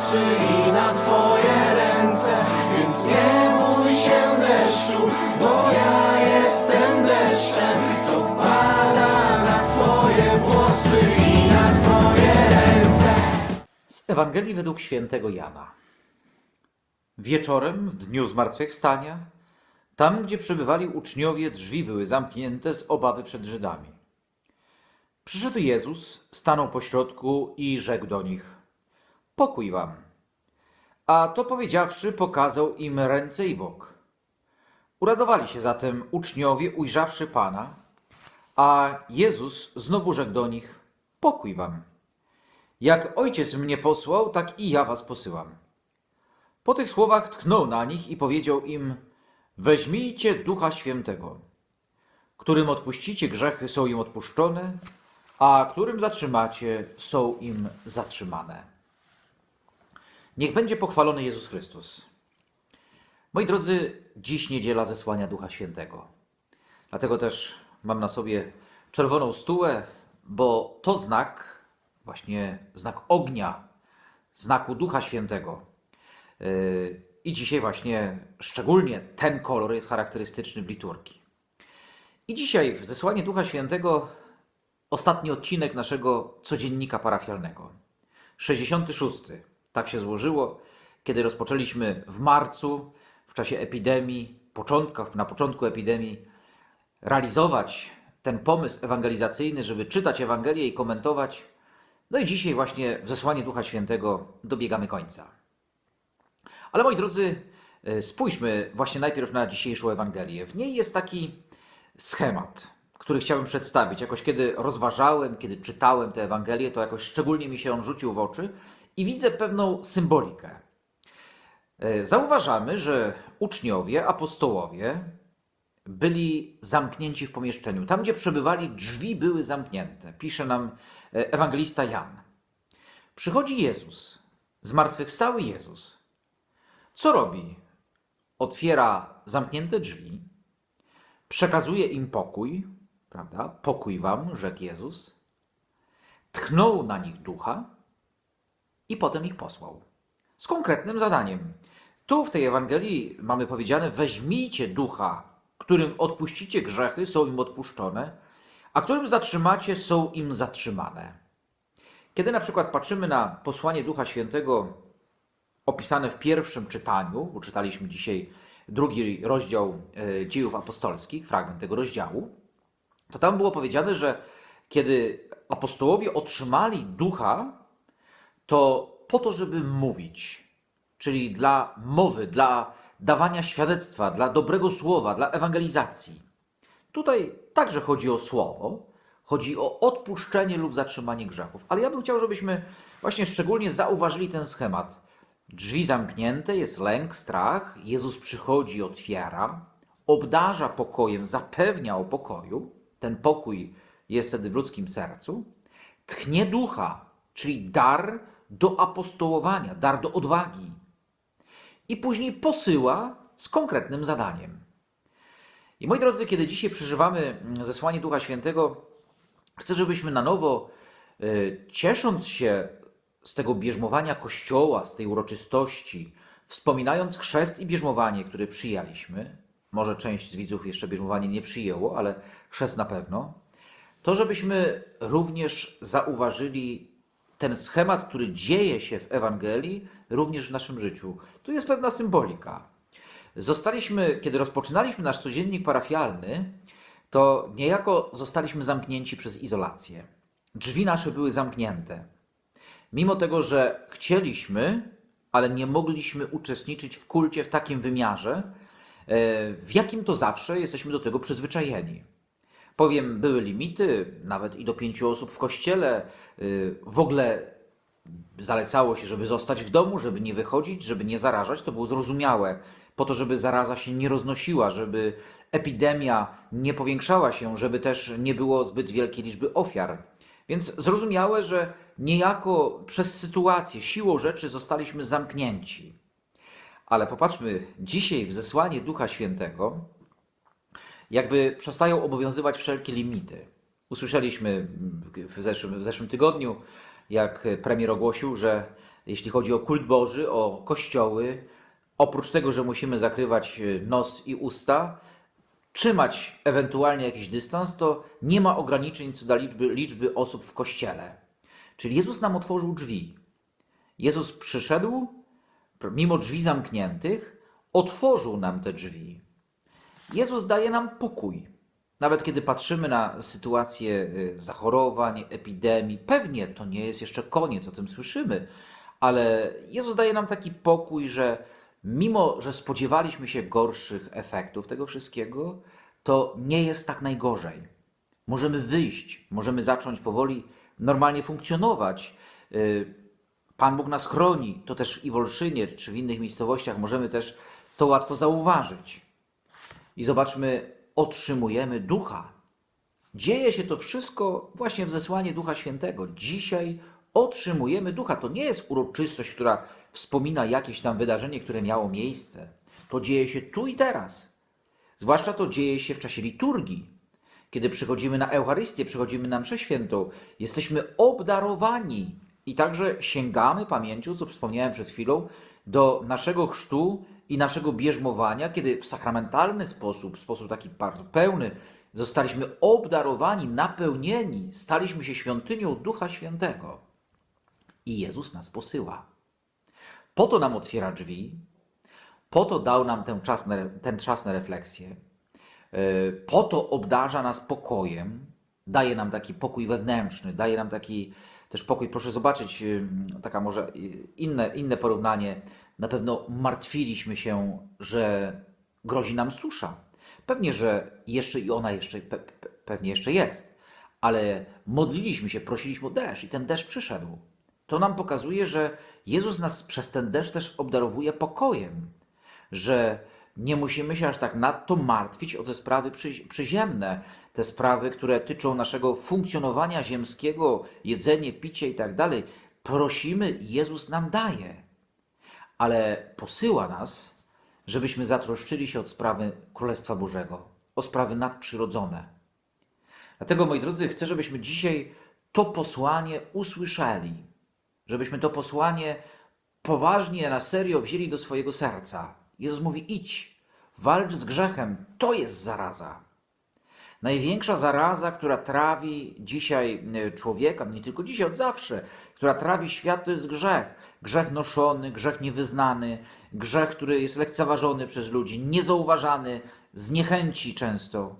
oczy i na Twoje ręce, więc nie bój się deszczu, bo ja jestem deszczem, co pada na Twoje włosy i na Twoje ręce. Z Ewangelii według świętego Jana. Wieczorem, w dniu zmartwychwstania, tam, gdzie przybywali uczniowie, drzwi były zamknięte z obawy przed Żydami. Przyszedł Jezus, stanął pośrodku i rzekł do nich – Pokój wam. A to powiedziawszy, pokazał im ręce i bok. Uradowali się zatem uczniowie, ujrzawszy Pana, a Jezus znowu rzekł do nich: Pokój wam. Jak ojciec mnie posłał, tak i ja was posyłam. Po tych słowach tknął na nich i powiedział im: Weźmijcie ducha świętego. Którym odpuścicie grzechy, są im odpuszczone, a którym zatrzymacie, są im zatrzymane. Niech będzie pochwalony Jezus Chrystus. Moi drodzy, dziś niedziela zesłania Ducha Świętego. Dlatego też mam na sobie czerwoną stułę, bo to znak, właśnie znak ognia, znaku Ducha Świętego. Yy, I dzisiaj właśnie szczególnie ten kolor jest charakterystyczny w liturgii. I dzisiaj w zesłanie Ducha Świętego ostatni odcinek naszego codziennika parafialnego. 66. Tak się złożyło, kiedy rozpoczęliśmy w marcu, w czasie epidemii, początkach, na początku epidemii, realizować ten pomysł ewangelizacyjny, żeby czytać Ewangelię i komentować. No i dzisiaj właśnie w zesłanie Ducha Świętego dobiegamy końca. Ale moi drodzy, e, spójrzmy właśnie najpierw na dzisiejszą Ewangelię. W niej jest taki schemat, który chciałbym przedstawić. Jakoś kiedy rozważałem, kiedy czytałem tę Ewangelię, to jakoś szczególnie mi się on rzucił w oczy i widzę pewną symbolikę. E, Zauważamy, że uczniowie, apostołowie byli zamknięci w pomieszczeniu. Tam, gdzie przebywali, drzwi były zamknięte. Pisze nam e, ewangelista Jan. Przychodzi Jezus, zmartwychwstały Jezus. Co robi? Otwiera zamknięte drzwi, przekazuje im pokój, prawda? Pokój wam, rzekł Jezus. Tchnął na nich ducha i potem ich posłał. Z konkretnym zadaniem. Tu w tej Ewangelii mamy powiedziane: weźmijcie ducha, którym odpuścicie grzechy, są im odpuszczone, a którym zatrzymacie, są im zatrzymane. Kiedy na przykład patrzymy na posłanie Ducha Świętego opisane w pierwszym czytaniu, bo czytaliśmy dzisiaj drugi rozdział e, Dziejów Apostolskich, fragment tego rozdziału, to tam było powiedziane, że kiedy apostołowie otrzymali ducha, to po to, żeby mówić, czyli dla mowy, dla dawania świadectwa, dla dobrego słowa, dla ewangelizacji. Tutaj także chodzi o słowo, chodzi o odpuszczenie lub zatrzymanie grzechów. Ale ja bym chciał, żebyśmy właśnie szczególnie zauważyli ten schemat. Drzwi zamknięte, jest lęk, strach. Jezus przychodzi, otwiera, obdarza pokojem, zapewnia o pokoju. Ten pokój jest wtedy w ludzkim sercu. Tchnie ducha, czyli dar do apostołowania, dar do odwagi. I później posyła z konkretnym zadaniem. I moi drodzy, kiedy dzisiaj przeżywamy zesłanie Ducha Świętego, chcę, żebyśmy na nowo, y, ciesząc się z tego bierzmowania Kościoła, z tej uroczystości, wspominając chrzest i bierzmowanie, które przyjęliśmy, może część z widzów jeszcze bierzmowanie nie przyjęło, ale chrzest na pewno, to żebyśmy również zauważyli ten schemat, który dzieje się w Ewangelii, również w naszym życiu. Tu jest pewna symbolika. Zostaliśmy, kiedy rozpoczynaliśmy nasz codziennik parafialny, to niejako zostaliśmy zamknięci przez izolację. Drzwi nasze były zamknięte. Mimo tego, że chcieliśmy, ale nie mogliśmy uczestniczyć w kulcie w takim wymiarze, e, w jakim to zawsze jesteśmy do tego przyzwyczajeni. Powiem, były limity, nawet i do pięciu osób w kościele. Y, W ogóle zalecało się, żeby zostać w domu, żeby nie wychodzić, żeby nie zarażać. To było zrozumiałe, po to, żeby zaraza się nie roznosiła, żeby epidemia nie powiększała się, żeby też nie było zbyt wielkiej liczby ofiar. Więc zrozumiałe, że niejako przez sytuację, siłą rzeczy zostaliśmy zamknięci. Ale popatrzmy, dzisiaj w zesłanie Ducha Świętego jakby przestają obowiązywać wszelkie limity. Usłyszeliśmy w zeszłym, w zeszłym tygodniu, jak premier ogłosił, że jeśli chodzi o kult Boży, o kościoły, oprócz tego, że musimy zakrywać nos i usta, trzymać ewentualnie jakiś dystans, to nie ma ograniczeń co do liczby, liczby osób w kościele. Czyli Jezus nam otworzył drzwi. Jezus przyszedł, mimo drzwi zamkniętych, otworzył nam te drzwi. Jezus daje nam pokój. Nawet kiedy patrzymy na sytuację y, zachorowań, epidemii, pewnie to nie jest jeszcze koniec, o tym słyszymy, ale Jezus daje nam taki pokój, że mimo, że spodziewaliśmy się gorszych efektów tego wszystkiego, to nie jest tak najgorzej. Możemy wyjść, możemy zacząć powoli normalnie funkcjonować. Y, Pan Bóg nas chroni, to też i w Olszynie, czy w innych miejscowościach możemy też to łatwo zauważyć. I zobaczmy, otrzymujemy ducha. Dzieje się to wszystko właśnie w zesłanie Ducha Świętego. Dzisiaj otrzymujemy ducha. To nie jest uroczystość, która wspomina jakieś tam wydarzenie, które miało miejsce. To dzieje się tu i teraz. Zwłaszcza to dzieje się w czasie liturgii. Kiedy przychodzimy na Eucharystię, przychodzimy na mszę świętą, jesteśmy obdarowani i także sięgamy pamięcią, co wspomniałem przed chwilą, do naszego chrztu i naszego bierzmowania, kiedy w sakramentalny sposób, w sposób taki bardzo pełny, zostaliśmy obdarowani, napełnieni, staliśmy się świątynią Ducha Świętego. I Jezus nas posyła. Po to nam otwiera drzwi, po to dał nam ten czas na, ten czas na refleksję, Yy, po to obdarza nas pokojem, daje nam taki pokój wewnętrzny, daje nam taki też pokój. Proszę zobaczyć, yy, taka może inne, inne porównanie. Na pewno martwiliśmy się, że grozi nam susza. Pewnie, że jeszcze i ona jeszcze, pe, pe, pewnie jeszcze jest, ale modliliśmy się, prosiliśmy o deszcz i ten deszcz przyszedł. To nam pokazuje, że Jezus nas przez ten deszcz też obdarowuje pokojem, że nie musimy się aż tak nadto martwić o te sprawy przy, przyziemne, te sprawy, które tyczą naszego funkcjonowania ziemskiego, jedzenie, picie i tak dalej. Prosimy, Jezus nam daje, ale posyła nas, żebyśmy zatroszczyli się o sprawy Królestwa Bożego, o sprawy nadprzyrodzone. Dlatego, moi drodzy, chcę, żebyśmy dzisiaj to posłanie usłyszeli, żebyśmy to posłanie poważnie, na serio wzięli do swojego serca. Jezus mówi: idź, walcz z grzechem, to jest zaraza. Największa zaraza, która trawi dzisiaj e, człowieka, nie tylko dzisiaj, od zawsze, która trawi świat, to jest grzech. Grzech noszony, grzech niewyznany, grzech, który jest lekceważony przez ludzi, niezauważany, z niechęci często,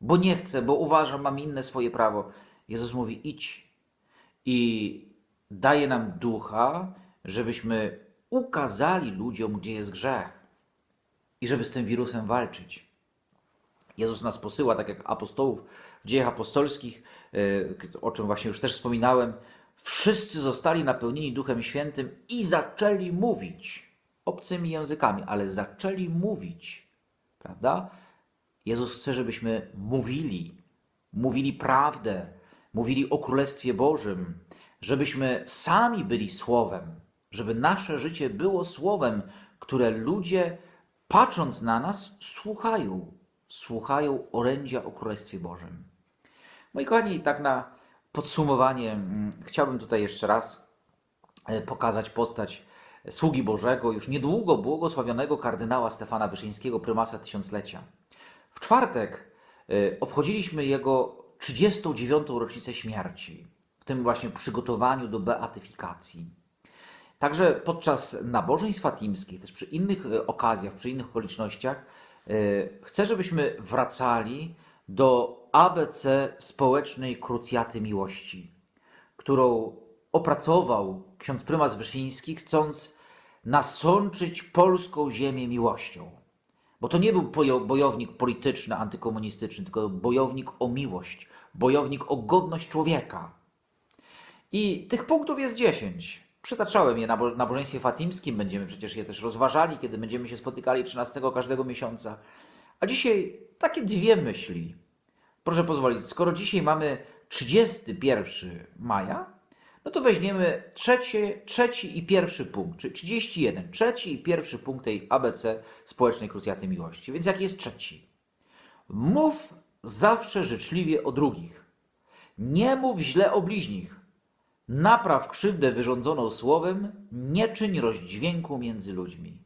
bo nie chce, bo uważa, mam inne swoje prawo. Jezus mówi: idź i daje nam ducha, żebyśmy ukazali ludziom, gdzie jest grzech i żeby z tym wirusem walczyć. Jezus nas posyła, tak jak apostołów w dziejach apostolskich, e, o czym właśnie już też wspominałem. Wszyscy zostali napełnieni Duchem Świętym i zaczęli mówić obcymi językami, ale zaczęli mówić, prawda? Jezus chce, żebyśmy mówili, mówili prawdę, mówili o Królestwie Bożym, żebyśmy sami byli Słowem, żeby nasze życie było Słowem, które ludzie, patrząc na nas, słuchają, słuchają orędzia o Królestwie Bożym. Moi kochani, tak na podsumowanie, mm, chciałbym tutaj jeszcze raz e, pokazać postać sługi Bożego, już niedługo błogosławionego kardynała Stefana Wyszyńskiego, prymasa tysiąclecia. W czwartek e, obchodziliśmy jego 39. rocznicę śmierci, w tym właśnie przygotowaniu do beatyfikacji. Także podczas nabożeństw fatimskich, też przy innych e, okazjach, przy innych okolicznościach, chcę, żebyśmy wracali do ABC społecznej krucjaty miłości, którą opracował ksiądz prymas Wyszyński, chcąc nasączyć polską ziemię miłością. Bo to nie był bojo- bojownik polityczny, antykomunistyczny, tylko bojownik o miłość, bojownik o godność człowieka. I tych punktów jest 10. Przytaczałem je na bo- nabożeństwie fatimskim, będziemy przecież je też rozważali, kiedy będziemy się spotykali 13 każdego miesiąca. A dzisiaj takie dwie myśli. Proszę pozwolić, skoro dzisiaj mamy 31 maja, no to weźmiemy trzecie, trzeci i pierwszy punkt, czyli 31, trzeci i pierwszy punkt tej ABC społecznej krucjaty miłości. Więc jaki jest trzeci? Mów zawsze życzliwie o drugich. Nie mów źle o bliźnich. Napraw krzywdę wyrządzoną słowem, nie czyń rozdźwięku między ludźmi.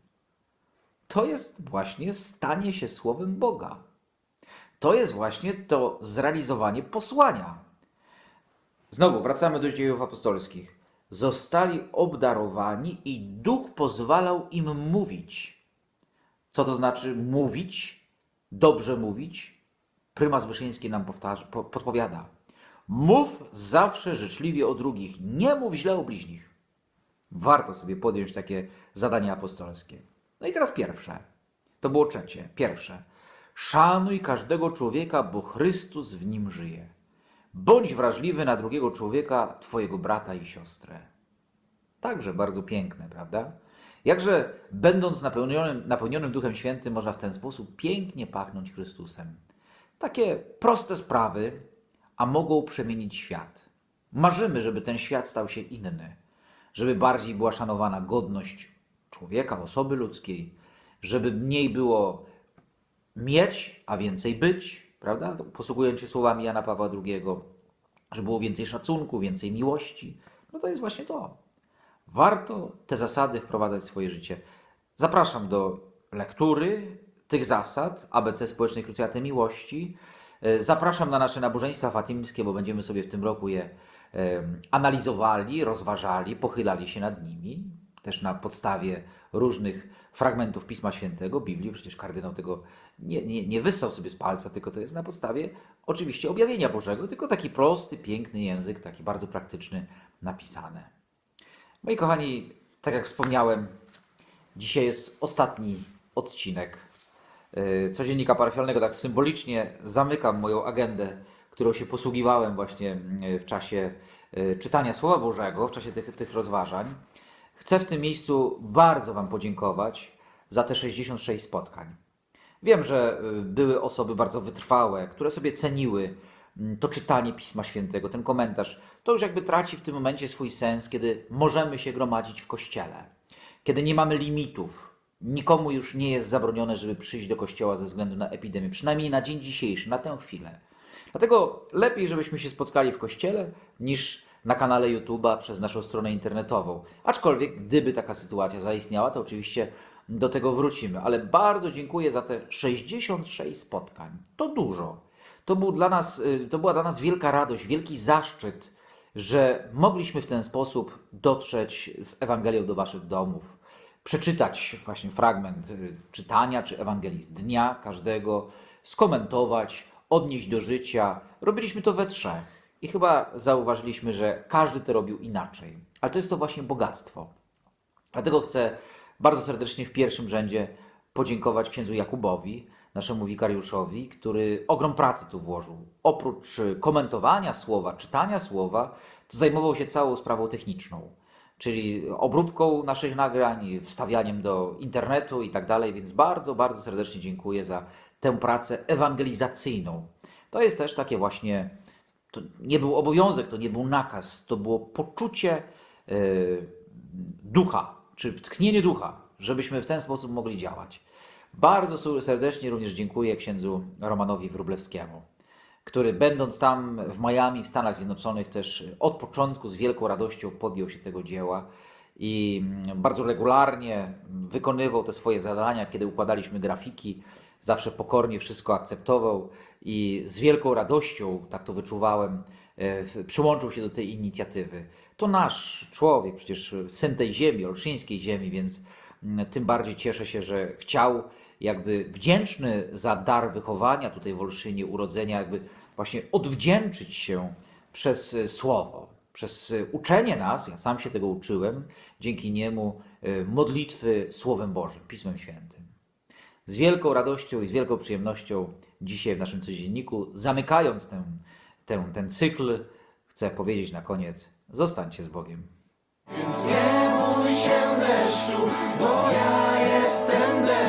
To jest właśnie stanie się słowem Boga. To jest właśnie to zrealizowanie posłania. Znowu wracamy do dziejów apostolskich. zostali obdarowani i duch pozwalał im mówić. Co to znaczy mówić? Dobrze mówić? Prymas Wyszyński nam powtarza, po, podpowiada. Mów zawsze życzliwie o drugich, nie mów źle o bliźnich. Warto sobie podjąć takie zadanie apostolskie. No i teraz pierwsze. To było trzecie. Pierwsze. Szanuj każdego człowieka, bo Chrystus w nim żyje. Bądź wrażliwy na drugiego człowieka, twojego brata i siostrę. Także bardzo piękne, prawda? Jakże będąc napełnionym, napełnionym Duchem Świętym, można w ten sposób pięknie pachnąć Chrystusem. Takie proste sprawy, a mogą przemienić świat. Marzymy, żeby ten świat stał się inny, żeby bardziej była szanowana godność człowieka, osoby ludzkiej, żeby mniej było mieć, a więcej być, prawda? Posługując się słowami Jana Pawła II, żeby było więcej szacunku, więcej miłości. No to jest właśnie to. Warto te zasady wprowadzać w swoje życie. Zapraszam do lektury tych zasad ABC Społecznej Krucjaty Miłości. E, Zapraszam na nasze nabożeństwa fatimskie, bo będziemy sobie w tym roku je analizowali, rozważali, pochylali się nad nimi, też na podstawie różnych fragmentów Pisma Świętego, Biblii. Przecież kardynał tego nie, nie, nie wyssał sobie z palca, tylko to jest na podstawie oczywiście objawienia Bożego, tylko taki prosty, piękny język, taki bardzo praktyczny, napisane. Moi kochani, tak jak wspomniałem, dzisiaj jest ostatni odcinek yy, codziennika parafialnego. Tak symbolicznie zamykam moją agendę, którą się posługiwałem właśnie yy, w czasie yy, czytania Słowa Bożego, w czasie tych, tych rozważań. Chcę w tym miejscu bardzo Wam podziękować za te 66 spotkań. Wiem, że y, były osoby bardzo wytrwałe, które sobie ceniły mm, to czytanie Pisma Świętego, ten komentarz. To już jakby traci w tym momencie swój sens, kiedy możemy się gromadzić w kościele, kiedy nie mamy limitów. Nikomu już nie jest zabronione, żeby przyjść do kościoła ze względu na epidemię, przynajmniej na dzień dzisiejszy, na tę chwilę. Dlatego lepiej, żebyśmy się spotkali w kościele, niż na kanale YouTube'a przez naszą stronę internetową. Aczkolwiek, gdyby taka sytuacja zaistniała, to oczywiście do tego wrócimy. Ale bardzo dziękuję za te 66 spotkań. To dużo. To, był dla nas, y, to była dla nas wielka radość, wielki zaszczyt, że mogliśmy w ten sposób dotrzeć z Ewangelią do Waszych domów, przeczytać właśnie fragment y, czytania czy Ewangelii z dnia każdego, skomentować, odnieść do życia. Robiliśmy to we trzech i chyba zauważyliśmy, że każdy to robił inaczej. Ale to jest to właśnie bogactwo. Dlatego chcę bardzo serdecznie w pierwszym rzędzie podziękować księdzu Jakubowi, naszemu wikariuszowi, który ogrom pracy tu włożył. Oprócz y, komentowania słowa, czytania słowa, to zajmował się całą sprawą techniczną, czyli obróbką naszych nagrań, wstawianiem do internetu i tak dalej, więc bardzo, bardzo serdecznie dziękuję za tę pracę ewangelizacyjną. To jest też takie właśnie, to nie był obowiązek, to nie był nakaz, to było poczucie y, ducha, czy tchnienie ducha, żebyśmy w ten sposób mogli działać. Bardzo serdecznie również dziękuję księdzu Romanowi Wróblewskiemu, który będąc tam w Miami, w Stanach Zjednoczonych, też od początku z wielką radością podjął się tego dzieła i mm, bardzo regularnie wykonywał te swoje zadania, kiedy układaliśmy grafiki, zawsze pokornie wszystko akceptował i z wielką radością, tak to wyczuwałem, e, przyłączył się do tej inicjatywy. To nasz człowiek, przecież syn tej ziemi, olszyńskiej ziemi, więc mm, tym bardziej cieszę się, że chciał jakby wdzięczny za dar wychowania tutaj w Olszynie, urodzenia, jakby właśnie odwdzięczyć się przez e, słowo, przez e, uczenie nas, ja sam się tego uczyłem, dzięki niemu modlitwy Słowem Bożym, Pismem Świętym. Z wielką radością i z wielką przyjemnością dzisiaj w naszym codzienniku, zamykając ten, ten, ten cykl, chcę powiedzieć na koniec: zostańcie z Bogiem. Więc nie bój się deszczu, bo ja jestem.